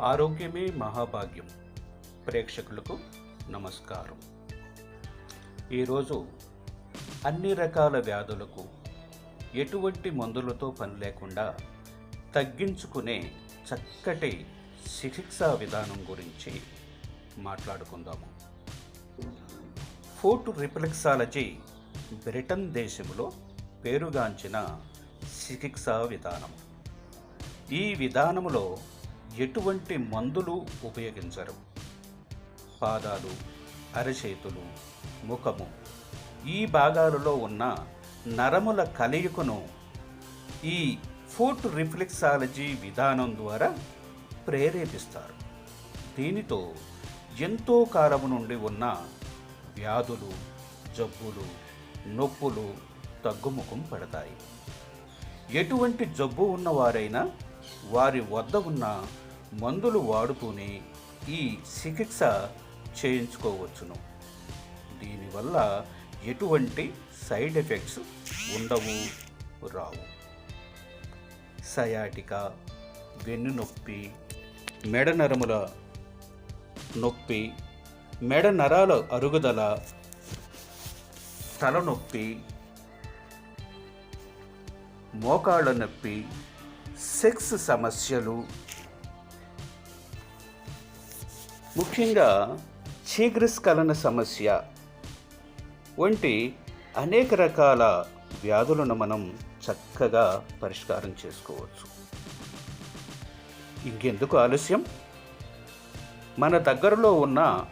ఆరోగ్యమే మహాభాగ్యం. ప్రేక్షకులకు నమస్కారం. ఈరోజు అన్ని రకాల వ్యాధులకు ఎటువంటి మందులతో పని లేకుండా తగ్గించుకునే చక్కటి చికిత్సా విధానం గురించి మాట్లాడుకుందాము. ఫోర్ట్ రిఫ్లెక్సాలజీ బ్రిటన్ దేశంలో పేరుగాంచిన చికిత్సా విధానం. ఈ విధానంలో ఎటువంటి మందులు ఉపయోగించరు? పాదాలు అరచేతులు ముఖము. ఈ భాగాలలో ఉన్న నరముల కలయికను ఈ ఫుట్ రిఫ్లెక్సాలజీ విధానం ద్వారా ప్రేరేపిస్తారు. దీనితో ఎంతో కాలము నుండి ఉన్న వ్యాధులు జబ్బులు నొప్పులు తగ్గుముఖం పడతాయి. ఎటువంటి జబ్బు ఉన్నవారైనా వారి వద్ద ఉన్న మందులు వాడుతూనే ఈ చికిత్స చేయించుకోవచ్చును. దీనివల్ల ఎటువంటి సైడ్ ఎఫెక్ట్స్ ఉండవు రావు. సయాటిక వెన్నునొప్పి మెడ నరముల నొప్పి మెడ నరాల అరుగుదల తలనొప్పి మోకాళ్ళ నొప్పి సెక్స్ సమస్యలు. ముఖ్యంగా చీగ్రస్కలన సమస్య వంటి అనేక రకాల వ్యాధులను మనం చక్కగా పరిష్కారం చేసుకోవచ్చు. ఇంకెందుకు ఆలస్యం? మన దగ్గరలో ఉన్న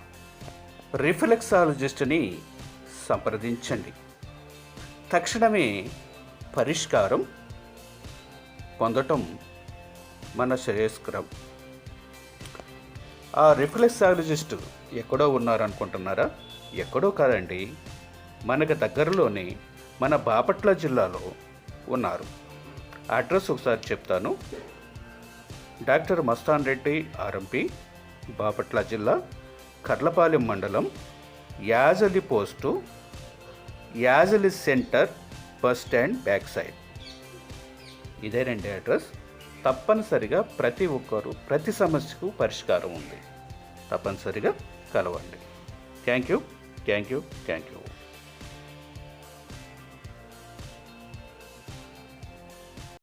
రిఫ్లెక్సాలజిస్ట్ని సంప్రదించండి. తక్షణమే పరిష్కారం పొందటం మన శ్రేయస్కరం. ఆ రిఫ్లెక్సాలజిస్ట్ ఎక్కడో ఉన్నారనుకుంటున్నారా? ఎక్కడో కాదండి. మనకు దగ్గరలోనే మన బాపట్ల జిల్లాలో ఉన్నారు. అడ్రస్ ఒకసారి చెప్తాను. డాక్టర్ మస్తాన్ రెడ్డి ఆర్ఎంపి బాపట్ల జిల్లా కర్లపాలెం మండలం Yajali post Yajali centre bus stand back side. ఇదేనండి అడ్రస్ తప్పనిసరిగా ప్రతి ఒక్కరు ప్రతి సమస్యకు పరిష్కారం ఉంది. తప్పనిసరిగా కలవండి. Thank you thank you thank you